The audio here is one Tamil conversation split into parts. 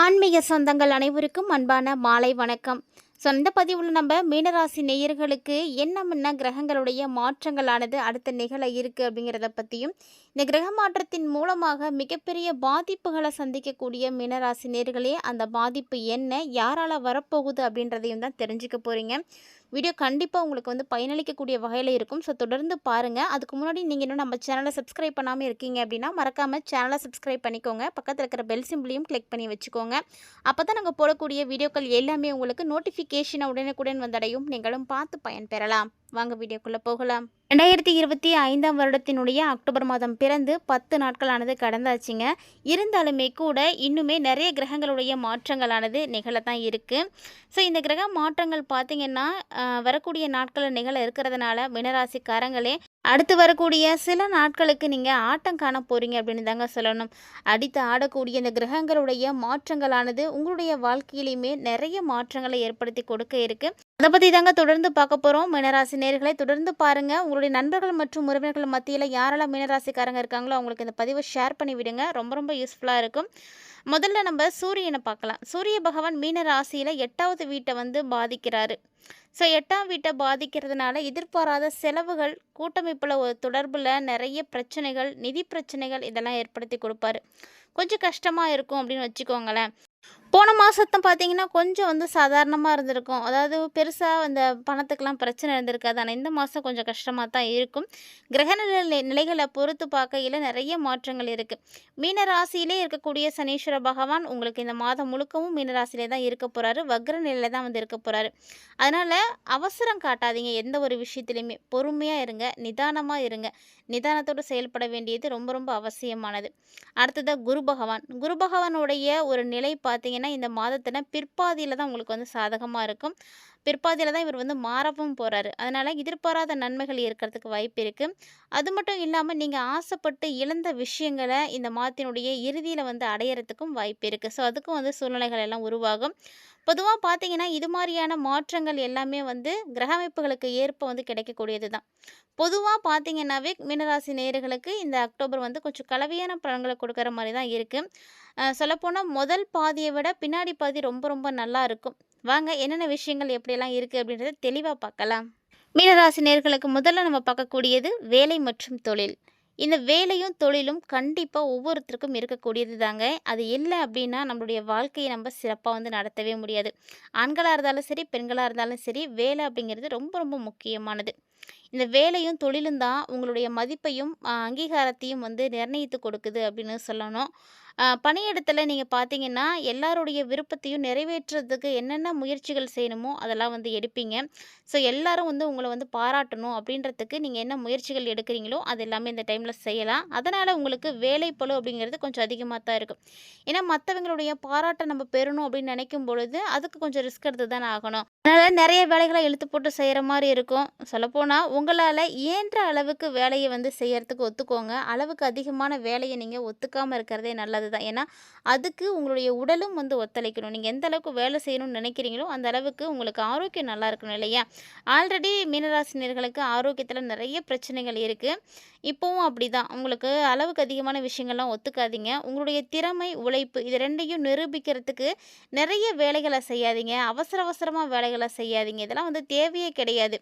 ஆன்மீக சொந்தங்கள் அனைவருக்கும் அன்பான மாலை வணக்கம். ஸோ இந்த பதிவில் நம்ம மீனராசி நேயர்களுக்கு என்ன முன்ன கிரகங்களுடைய மாற்றங்களானது அடுத்த நிகழ இருக்குது அப்படிங்கிறத பற்றியும் இந்த கிரக மாற்றத்தின் மூலமாக மிகப்பெரிய பாதிப்புகளை சந்திக்கக்கூடிய மீனராசி நேர்களே அந்த பாதிப்பு என்ன யாரால் வரப்போகுது அப்படின்றதையும் தான் தெரிஞ்சுக்க போகிறீங்க வீடியோ கண்டிப்பாக உங்களுக்கு வந்து பயனளிக்கக்கூடிய வகையில் இருக்கும். ஸோ தொடர்ந்து பாருங்கள் அதுக்கு முன்னாடி நீங்கள் இன்னும் நம்ம சேனலை சப்ஸ்கிரைப் பண்ணாமல் இருக்கீங்க அப்படின்னா மறக்காமல் சேனலை சப்ஸ்கிரைப் பண்ணிக்கோங்க. பக்கத்தில் இருக்கிற பெல் சிம்பிளையும் கிளிக் பண்ணி வச்சுக்கோங்க. அப்போ தான் நாங்கள் போடக்கூடிய வீடியோக்கள் எல்லாமே உங்களுக்கு நோட்டிஃபிகேஷன் உடனுக்குடன் வந்தடையும். நீங்களும் பார்த்து பயன்பெறலாம் வாங்க வீடியோக்குள்ளே போகலாம். ரெண்டாயிரத்தி இருபத்தி ஐந்தாம் வருடத்தினுடைய அக்டோபர் மாதம் பிறந்து பத்து நாட்களானது கடந்தாச்சுங்க. இருந்தாலுமே கூட இன்னுமே நிறைய கிரகங்களுடைய மாற்றங்களானது நிகழத்தான் இருக்குது ஸோ இந்த கிரக மாற்றங்கள் பார்த்திங்கன்னா வரக்கூடிய நாட்களில் நிகழ இருக்கிறதுனால மினராசிக்காரங்களே அடுத்து வரக்கூடிய சில நாட்களுக்கு நீங்கள் ஆட்டம் காண போகிறீங்க அப்படின்னு தாங்க சொல்லணும். அடித்து ஆடக்கூடிய இந்த கிரகங்களுடைய மாற்றங்களானது உங்களுடைய வாழ்க்கையிலையுமே நிறைய மாற்றங்களை ஏற்படுத்தி கொடுக்க இருக்கு. அதை பற்றி தாங்க தொடர்ந்து பார்க்க போகிறோம் மீனராசி நேர்களை தொடர்ந்து பாருங்கள் உங்களுடைய நண்பர்கள் மற்றும் உறவினர்கள் மத்தியில் யாரெல்லாம் மீனராசிக்காரங்க இருக்காங்களோ அவங்களுக்கு இந்த பதிவை ஷேர் பண்ணி விடுங்க. ரொம்ப ரொம்ப யூஸ்ஃபுல்லாக இருக்கும். முதல்ல நம்ம சூரியனை பார்க்கலாம். சூரிய பகவான் மீன ராசியில் எட்டாவது வீட்டை வந்து பாதிக்கிறாரு. ஸோ எட்டாம் வீட்டை பாதிக்கிறதுனால எதிர்பாராத செலவுகள் கூட்டமைப்பில் ஒரு தொடர்பில் நிறைய பிரச்சனைகள் நிதி பிரச்சனைகள் இதெல்லாம் ஏற்படுத்தி கொடுப்பாரு. கொஞ்சம் கஷ்டமாக இருக்கும் அப்படின்னு வச்சுக்கோங்களேன். போன மாதத்தை பார்த்தீங்கன்னா கொஞ்சம் வந்து சாதாரணமாக இருந்திருக்கும். அதாவது பெருசாக அந்த பணத்துக்கெலாம் பிரச்சனை இருந்திருக்காது. ஆனால் இந்த மாதம் கொஞ்சம் கஷ்டமாக தான் இருக்கும். கிரகநிலை நிலைகளை பொறுத்து பார்க்கையில் நிறைய மாற்றங்கள் இருக்குது மீன ராசியிலே இருக்கக்கூடிய சனீஸ்வர பகவான் உங்களுக்கு இந்த மாதம் முழுக்கவும் மீனராசியிலே தான் இருக்க போகிறாரு வக்ர நிலையில தான் வந்து இருக்க போகிறாரு அதனால் அவசரம் காட்டாதீங்க எந்த ஒரு விஷயத்துலையுமே. பொறுமையாக இருங்க. நிதானமாக இருங்க. நிதானத்தோடு செயல்பட வேண்டியது ரொம்ப ரொம்ப அவசியமானது. அடுத்ததாக குரு பகவான். குரு பகவானுடைய ஒரு நிலை பார்த்தீங்கன்னா இந்த மாதத்தில் பிற்பாதியில் தான் உங்களுக்கு வந்து சாதகமாக இருக்கும். பிற்பாதியில் தான் இவர் வந்து மாறவும் போகிறாரு அதனால் எதிர்பாராத நன்மைகள் இருக்கிறதுக்கு வாய்ப்பு இருக்குது அது மட்டும் இல்லாமல் நீங்கள் ஆசைப்பட்டு இழந்த விஷயங்களை இந்த மாதத்தினுடைய இறுதியில் வந்து அடையிறதுக்கும் வாய்ப்பு இருக்குது ஸோ அதுக்கும் வந்து சூழ்நிலைகள் எல்லாம் உருவாகும். பொதுவாக பார்த்தீங்கன்னா இது மாதிரியான மாற்றங்கள் எல்லாமே வந்து கிரக அமைப்புகளுக்கு ஏற்ப வந்து கிடைக்கக்கூடியது தான். பொதுவாக பார்த்தீங்கன்னாவே மீனராசி நேர்களுக்கு இந்த அக்டோபர் வந்து கொஞ்சம் கலவையான பலன்களை கொடுக்குற மாதிரி தான் இருக்குது சொல்லப்போனால் முதல் பாதியை விட பின்னாடி பாதி ரொம்ப ரொம்ப நல்லா இருக்கும். வாங்க என்னென்ன விஷயங்கள் எப்படியெல்லாம் இருக்குது அப்படின்றத தெளிவாக பார்க்கலாம். மீனராசி நேர்களுக்கு முதல்ல நம்ம பார்க்கக்கூடியது வேலை மற்றும் தொழில். இந்த வேலையும் தொழிலும் கண்டிப்பாக ஒவ்வொருத்தருக்கும் இருக்கக்கூடியது தாங்க. அது இல்லை அப்படின்னா நம்மளுடைய வாழ்க்கையை நம்ம சிறப்பாக வந்து நடத்தவே முடியாது. ஆண்களாக இருந்தாலும் சரி பெண்களாக இருந்தாலும் சரி வேலை அப்படிங்கிறது ரொம்ப ரொம்ப முக்கியமானது. இந்த வேலையும் தொழிலும் தான் உங்களுடைய மதிப்பையும் அங்கீகாரத்தையும் வந்து நிர்ணயித்து கொடுக்குது அப்படின்னு சொல்லணும். பணியிடத்தில் நீங்கள் பார்த்தீங்கன்னா எல்லாருடைய விருப்பத்தையும் நிறைவேற்றுறதுக்கு என்னென்ன முயற்சிகள் செய்யணுமோ அதெல்லாம் வந்து எடுப்பீங்க. ஸோ எல்லாரும் வந்து உங்களை வந்து பாராட்டணும் அப்படின்றதுக்கு நீங்கள் என்ன முயற்சிகள் எடுக்கிறீங்களோ அது எல்லாமே இந்த டைமில் செய்யலாம். அதனால் உங்களுக்கு வேலை பளு அப்படிங்கிறது கொஞ்சம் அதிகமாக தான் இருக்கும். ஏன்னா மற்றவங்களுடைய பாராட்டை நம்ம பெறணும் அப்படின்னு நினைக்கும் பொழுது அதுக்கு கொஞ்சம் ரிஸ்க் எடுத்து தான் ஆகணும். அதனால் நிறைய வேலைகளை இழுத்து போட்டு செய்கிற மாதிரி இருக்கும். சொல்லப்போனால் உங்களால் இயன்ற அளவுக்கு வேலையை வந்து செய்யறதுக்கு ஒத்துக்கோங்க. அளவுக்கு அதிகமான வேலையை நீங்கள் ஒத்துக்காமல் இருக்கிறதே நல்லது. தான் ஏன்னா அதுக்கு உங்களுடைய உடலும் வந்து ஒத்துழைக்கணும். நீங்கள் எந்த அளவுக்கு வேலை செய்யணும்னு நினைக்கிறீங்களோ அந்த அளவுக்கு உங்களுக்கு ஆரோக்கியம் நல்லா இருக்கணும் இல்லையா? ஆல்ரெடி மீனராசினியர்களுக்கு ஆரோக்கியத்தில் நிறைய பிரச்சனைகள் இருக்குது இப்போவும் அப்படி தான் உங்களுக்கு அளவுக்கு அதிகமான விஷயங்கள்லாம் ஒத்துக்காதீங்க. உங்களுடைய திறமை உழைப்பு இது ரெண்டையும் நிரூபிக்கிறதுக்கு நிறைய வேலைகளை செய்யாதீங்க. அவசர அவசரமாக வேலைகளை செய்யாதீங்க. இதெல்லாம் வந்து தேவையே கிடையாது.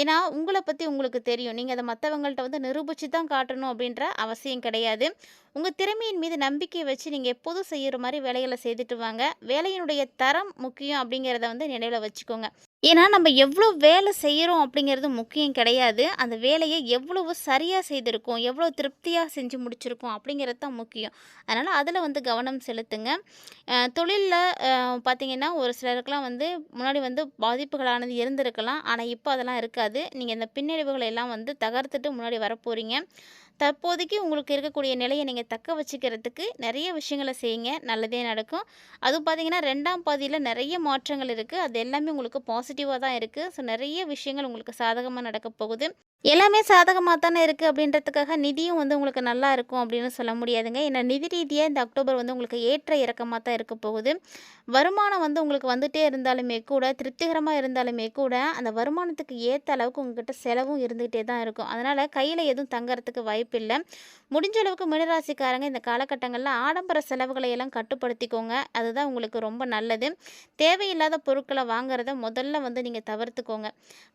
ஏன்னா உங்களை பற்றி உங்களுக்கு தெரியும். நீங்கள் அதை மற்றவங்கள்ட்ட வந்து நிரூபித்து தான் காட்டணும் அப்படின்ற அவசியம் கிடையாது. உங்கள் திறமையின் மீது நம்பிக்கை வச்சு நீங்கள் எப்போதும் செய்கிற மாதிரி வேலைகளை செய்துட்டு வாங்க. வேலையினுடைய தரம் முக்கியம் அப்படிங்கிறத வந்து நினைவில் வச்சுக்கோங்க. ஏன்னா நம்ம எவ்வளோ வேலை செய்கிறோம் அப்படிங்கிறது முக்கியம் கிடையாது. அந்த வேலையை எவ்வளவு சரியாக செய்திருக்கோம் எவ்வளோ திருப்தியாக செஞ்சு முடிச்சிருக்கோம் அப்படிங்கிறது தான் முக்கியம். அதனால் அதில் வந்து கவனம் செலுத்துங்க. தொழிலில் பார்த்திங்கன்னா ஒரு சிலருக்கெலாம் வந்து முன்னாடி வந்து பாதிப்புகளானது இருந்திருக்கலாம். ஆனால் இப்போ அதெல்லாம் இருக்காது. நீங்கள் இந்த பின்னடைவுகளை எல்லாம் வந்து தகர்த்துட்டு முன்னாடி வரப்போகிறீங்க தற்போதைக்கு உங்களுக்கு இருக்கக்கூடிய நிலையை நீங்கள் தக்க வச்சுக்கிறதுக்கு நிறைய விஷயங்களை செய்யுங்க. நல்லதே நடக்கும். அதுவும் பார்த்தீங்கன்னா ரெண்டாம் பாதியில் நிறைய மாற்றங்கள் இருக்குது அது எல்லாமே உங்களுக்கு பாசிட்டிவாக தான் இருக்குது ஸோ நிறைய விஷயங்கள் உங்களுக்கு சாதகமாக நடக்க போகுது. எல்லாமே சாதகமாக தானே இருக்குது அப்படின்றதுக்காக நிதியும் வந்து உங்களுக்கு நல்லா இருக்கும் அப்படின்னு சொல்ல முடியாதுங்க. ஏன்னா நிதி ரீதியாக இந்த அக்டோபர் வந்து உங்களுக்கு ஏற்ற இறக்கமாக தான் இருக்க போகுது. வருமானம் வந்து உங்களுக்கு வந்துகிட்டே இருந்தாலுமே கூட, திருப்திகரமாக இருந்தாலுமே கூட, அந்த வருமானத்துக்கு ஏற்ற அளவுக்கு உங்ககிட்ட செலவும் இருந்துகிட்டே தான் இருக்கும். அதனால் கையில் எதுவும் தங்கறதுக்கு வாய்ப்பில்ல. முடிஞ்ச அளவுக்கு மினராசிக்காரங்க இந்த காலகட்டங்களில் ஆடம்பர செலவுகளை எல்லாம் கட்டுப்படுத்திக்கோங்க. அதுதான் உங்களுக்கு ரொம்ப நல்லது. தேவையில்லாத பொருட்களை வாங்குறத முதல்ல வந்து நீங்கள் தவிர்த்துக்கோங்க.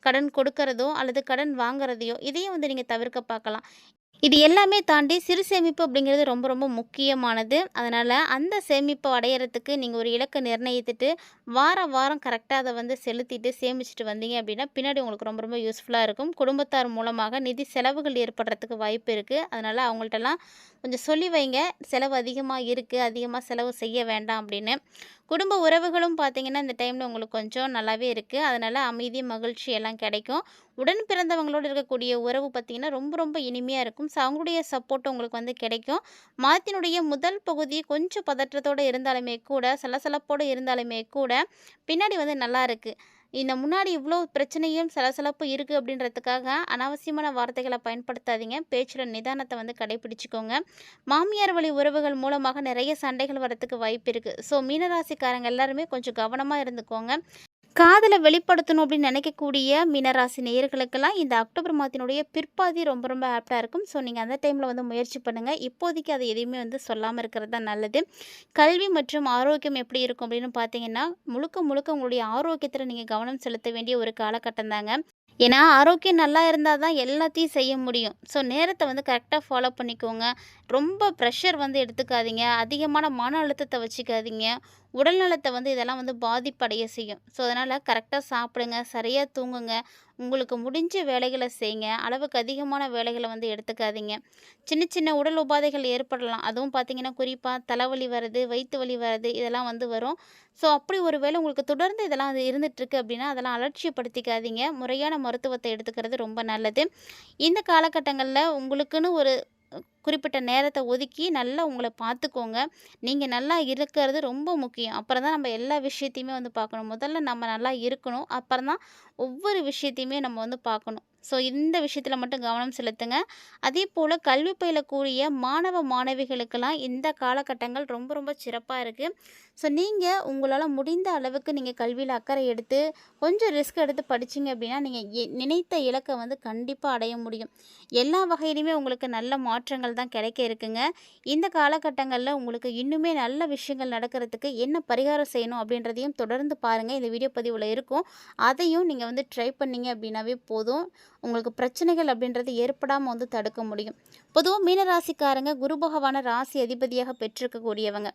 கடன் கொடுக்கறதோ அல்லது கடன் வாங்குறதையோ இதையும் வந்து நீங்கள் தவிர்க்க பார்க்கலாம். இது எல்லாமே தாண்டி சிறு சேமிப்பு அப்படிங்கிறது ரொம்ப ரொம்ப முக்கியமானது. அதனால் அந்த சேமிப்பை அடையிறதுக்கு நீங்கள் ஒரு இலக்கை நிர்ணயித்துட்டு, வாரம் வாரம் கரெக்டாக அதை வந்து செலுத்திட்டு சேமிச்சுட்டு வந்தீங்க அப்படின்னா, பின்னாடி உங்களுக்கு ரொம்ப ரொம்ப யூஸ்ஃபுல்லாக இருக்கும். குடும்பத்தார் மூலமாக நிதி செலவுகள் ஏற்படுறதுக்கு வாய்ப்பு இருக்குது அதனால் அவங்கள்ட்டலாம் கொஞ்சம் சொல்லி வைங்க. செலவு அதிகமாக இருக்குது அதிகமாக செலவு செய்ய வேண்டாம் அப்படின்னு. குடும்ப உறவுகளும் பார்த்தீங்கன்னா, இந்த டைமில் உங்களுக்கு கொஞ்சம் நல்லாவே இருக்குது அதனால் அமைதி, மகிழ்ச்சி எல்லாம் கிடைக்கும். உடன் பிறந்தவங்களோடு இருக்கக்கூடிய உறவு பார்த்தீங்கன்னா, ரொம்ப ரொம்ப இனிமையாக இருக்கும். ஸோ அவங்களுடைய சப்போர்ட் உங்களுக்கு வந்து கிடைக்கும். மாதத்தினுடைய முதல் பகுதி கொஞ்சம் பதற்றத்தோட இருந்தாலுமே கூட, சலசலப்போடு இருந்தாலுமே கூட, பின்னாடி வந்து நல்லா இருக்குது இந்த முன்னாடி இவ்வளோ பிரச்சனையும், சலசலப்பு இருக்குது அப்படின்றதுக்காக அனாவசியமான வார்த்தைகளை பயன்படுத்தாதீங்க. பேச்சில் நிதானத்தை வந்து கடைபிடிச்சிக்கோங்க மாமியார் வழி உறவுகள் மூலமாக நிறைய சண்டைகள் வரத்துக்கு வாய்ப்பு இருக்குது ஸோ மீனராசிக்காரங்க எல்லாருமே கொஞ்சம் கவனமாக இருந்துக்கோங்க. காதலை வெளிப்படுத்தணும் அப்படின்னு நினைக்கக்கூடிய மீனராசி நேயர்களுக்கெல்லாம் இந்த அக்டோபர் மாதத்தினுடைய பிற்பாதி ரொம்ப ரொம்ப ஆப்டாக இருக்கும். ஸோ நீங்கள் அந்த டைமில் வந்து முயற்சி பண்ணுங்கள் இப்போதைக்கு அது எதையுமே வந்து சொல்லாமல் இருக்கிறது தான் நல்லது. கல்வி மற்றும் ஆரோக்கியம் எப்படி இருக்கும் அப்படின்னு பார்த்தீங்கன்னா, முழுக்க முழுக்க உங்களுடைய ஆரோக்கியத்தில் நீங்கள் கவனம் செலுத்த வேண்டிய ஒரு காலகட்டம் தாங்க. ஏன்னா, ஆரோக்கியம் நல்லா இருந்தால் தான் எல்லாத்தையும் செய்ய முடியும். ஸோ நேரத்தை வந்து கரெக்டாக ஃபாலோ பண்ணிக்கோங்க. ரொம்ப ப்ரெஷர் வந்து எடுத்துக்காதீங்க. அதிகமான மன அழுத்தத்தை வச்சுக்காதீங்க. உடல்நலத்தை வந்து இதெல்லாம் வந்து பாதிப்படைய செய்யும். ஸோ அதனால் கரெக்டாக சாப்பிடுங்க, சரியாக தூங்குங்க. உங்களுக்கு முடிஞ்ச வேலைகளை செய்யுங்க. அளவுக்கு அதிகமான வேலைகளை வந்து எடுத்துக்காதீங்க. சின்ன சின்ன உடல் உபாதைகள் ஏற்படலாம். அதுவும் பார்த்தீங்கன்னா, குறிப்பாக தலைவலி வருது, வயிற்று வலி வருது இதெல்லாம் வந்து வரும். ஸோ அப்படி ஒரு வேளை உங்களுக்கு தொடர்ந்து இதெல்லாம் அது இருந்துகிட்ருக்கு அப்படின்னா, அதெல்லாம் அலட்சியப்படுத்திக்காதீங்க. முறையான மருத்துவத்தை எடுத்துக்கிறது ரொம்ப நல்லது. இந்த காலகட்டங்களில் உங்களுக்குன்னு ஒரு குறிப்பிட்ட நேரத்தை ஒதுக்கி நல்லா உங்களை பார்த்துக்கோங்க. நீங்கள் நல்லா இருக்கிறது ரொம்ப முக்கியம். அப்புறம் தான் நம்ம எல்லா விஷயத்தையுமே வந்து பார்க்கணும். முதல்ல நம்ம நல்லா இருக்கணும். அப்புறம் தான் ஒவ்வொரு விஷயத்தையுமே நம்ம வந்து பார்க்கணும். ஸோ இந்த விஷயத்தில் மட்டும் கவனம் செலுத்துங்க. அதேபோல கல்வி பயிலக்கூடிய மாணவ, மாணவிகளுக்கெல்லாம் இந்த காலகட்டங்கள் ரொம்ப ரொம்ப சிறப்பாக இருக்குது ஸோ நீங்கள் உங்களால் முடிந்த அளவுக்கு நீங்கள் கல்வியில் அக்கறை எடுத்து, கொஞ்சம் ரிஸ்க் எடுத்து படிச்சீங்க அப்படின்னா, நீங்கள் எ நினைத்த இலக்கை வந்து கண்டிப்பாக அடைய முடியும். எல்லா வகையிலுமே உங்களுக்கு நல்ல மாற்றங்கள் தான் கிடைக்க இருக்குங்க. இந்த காலகட்டங்களில் உங்களுக்கு இன்னுமே நல்ல விஷயங்கள் நடக்கிறதுக்கு என்ன பரிகாரம் செய்யணும் அப்படின்றதையும் தொடர்ந்து பாருங்கள் இந்த வீடியோ பதிவில் இருக்கும். அதையும் நீங்கள் வந்து ட்ரை பண்ணிங்க அப்படின்னாவே போதும். உங்களுக்கு பிரச்சனைகள் அப்படின்றது ஏற்படாமல் வந்து தடுக்க முடியும். பொதுவாக மீனராசிக்காரங்க குரு பகவான ராசி அதிபதியாக பெற்றிருக்கக்கூடியவங்க.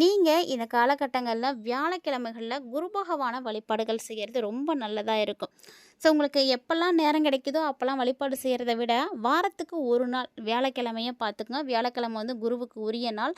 நீங்கள் இந்த காலகட்டங்களில் வியாழக்கிழமைகளில் குரு பகவான வழிபாடுகள் செய்கிறது ரொம்ப நல்லதாக இருக்கும். ஸோ உங்களுக்கு எப்போல்லாம் நேரம் கிடைக்குதோ அப்போல்லாம் வழிபாடு செய்கிறத விட, வாரத்துக்கு ஒரு நாள் வியாழக்கிழமையும் பார்த்துக்கங்க. வியாழக்கிழமை வந்து குருவுக்கு உரிய நாள்.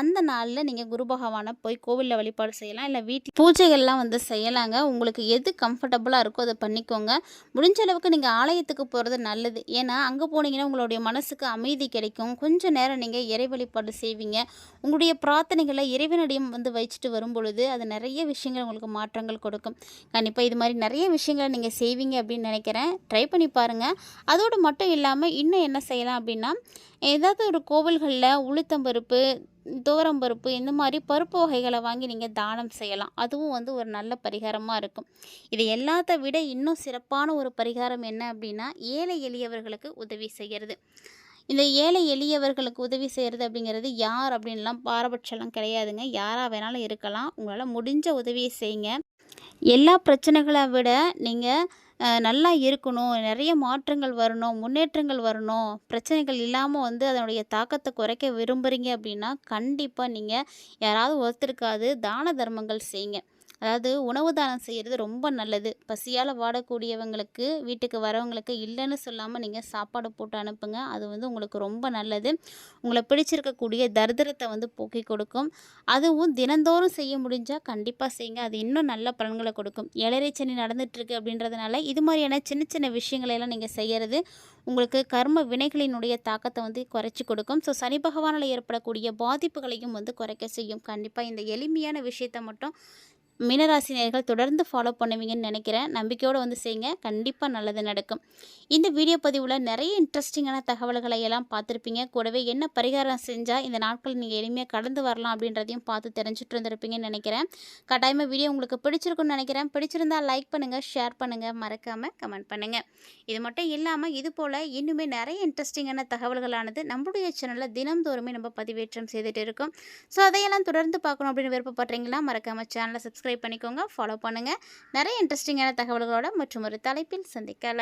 அந்த நாளில் நீங்கள் குரு பகவானை போய் கோவிலில் வழிபாடு செய்யலாம். இல்லை வீட்டில் பூஜைகள்லாம் வந்து செய்யலாங்க. உங்களுக்கு எது கம்ஃபர்டபுளாக இருக்கோ அதை பண்ணிக்கோங்க. முடிஞ்ச அளவுக்கு நீங்கள் ஆலயத்துக்கு போகிறது நல்லது. ஏன்னா, அங்கே போனீங்கன்னா உங்களுடைய மனசுக்கு அமைதி கிடைக்கும். கொஞ்சம் நேரம் நீங்கள் இறை வழிபாடு செய்வீங்க. உங்களுடைய பிரார்த்தனைகளை இறைவனடியும் வந்து வச்சுட்டு வரும்பொழுது, அது நிறைய விஷயங்கள் உங்களுக்கு மாற்றங்கள் கொடுக்கும். கண்டிப்பாக இது மாதிரி நிறைய விஷயங்கள நீங்கள் செய்வீங்க அப்படின்னு நினைக்கிறேன். ட்ரை பண்ணி பாருங்கள் அதோடு மட்டும் இல்லாமல் இன்னும் என்ன செய்யலாம் அப்படின்னா, ஏதாவது ஒரு கோவில்களில் உளுத்தம் பருப்பு, துவரம் பருப்பு இந்த மாதிரி பருப்பு வகைகளை வாங்கி நீங்கள் தானம் செய்யலாம். அதுவும் வந்து ஒரு நல்ல பரிகாரமாக இருக்கும். இது எல்லாத்த விட இன்னும் சிறப்பான ஒரு பரிகாரம் என்ன அப்படின்னா, ஏழை எளியவர்களுக்கு உதவி செய்கிறது இந்த ஏழை எளியவர்களுக்கு உதவி செய்கிறது அப்படிங்கிறது யார் அப்படின்லாம் பாரபட்சம்லாம் கிடையாதுங்க. யாராக வேணாலும் இருக்கலாம். உங்களால் முடிஞ்ச உதவியை செய்யுங்க. எல்லா பிரச்சனைகளை விட நீங்கள் நல்லா இருக்கணும், நிறைய மாற்றங்கள் வரணும், முன்னேற்றங்கள் வரணும், பிரச்சனைகள் இல்லாமல் வந்து அதனுடைய தாக்கத்தை குறைக்க விரும்புகிறீங்க அப்படின்னா, கண்டிப்பாக நீங்கள் யாராவது ஒருத்தருக்காவது தான தர்மங்கள் செய்யுங்க. அதாவது உணவு தானம் செய்கிறது ரொம்ப நல்லது. பசியால் வாடக்கூடியவங்களுக்கு, வீட்டுக்கு வரவங்களுக்கு இல்லைன்னு சொல்லாமல் நீங்கள் சாப்பாடு போட்டு அனுப்புங்க. அது வந்து உங்களுக்கு ரொம்ப நல்லது. உங்களை பிடிச்சிருக்கக்கூடிய தரித்திரத்தை வந்து போக்கிக் கொடுக்கும். அதுவும் தினந்தோறும் செய்ய முடிஞ்சால் கண்டிப்பாக செய்யுங்க. அது இன்னும் நல்ல பலன்களை கொடுக்கும். ஏழரை சனி நடந்துட்டுருக்கு அப்படின்றதுனால, இது மாதிரியான சின்ன சின்ன விஷயங்களையெல்லாம் நீங்கள் செய்கிறது செய்யறது, உங்களுக்கு கர்ம வினைகளினுடைய தாக்கத்தை வந்து குறைச்சி கொடுக்கும். ஸோ சனி பகவானில் ஏற்படக்கூடிய பாதிப்புகளையும் வந்து குறைக்க செய்யும். கண்டிப்பாக இந்த எளிமையான விஷயத்த மட்டும் மீனராசினியர்கள் தொடர்ந்து ஃபாலோ பண்ணுவீங்கன்னு நினைக்கிறேன். நம்பிக்கையோடு வந்து செய்யுங்க கண்டிப்பாக நல்லது நடக்கும். இந்த வீடியோ பதிவில் நிறைய இன்ட்ரெஸ்டிங்கான தகவல்களை எல்லாம் பார்த்துருப்பீங்க. கூடவே என்ன பரிகாரம் செஞ்சால் இந்த நாட்கள் நீங்கள் எளிமையாக கடந்து வரலாம் அப்படின்றதையும் பார்த்து தெரிஞ்சுட்டு இருந்திருப்பீங்கன்னு நினைக்கிறேன். கட்டாயமாக வீடியோ உங்களுக்கு பிடிச்சிருக்குன்னு நினைக்கிறேன். பிடிச்சிருந்தா லைக் பண்ணுங்கள் ஷேர் பண்ணுங்கள் மறக்காமல் கமெண்ட் பண்ணுங்கள் இது மட்டும் இல்லாமல் இது போல் இன்னுமே நிறைய இன்ட்ரெஸ்டிங்கான தகவல்களானது நம்மளுடைய சேனலில் தினம்தோறுமே நம்ம பதிவேற்றம் செய்துட்டு இருக்கோம். ஸோ அதையெல்லாம் தொடர்ந்து பார்க்கணும் அப்படின்னு விருப்பப்படுறீங்களா? மறக்காமல் சேனலை சப்ஸ்கிரைப் பண்ணிக்கோங்க. ஃபாலோ பண்ணுங்கள் நிறைய இன்ட்ரெஸ்டிங்கான தகவல்களோட மற்றும் ஒரு தலைப்பில் சந்திக்கலாம்.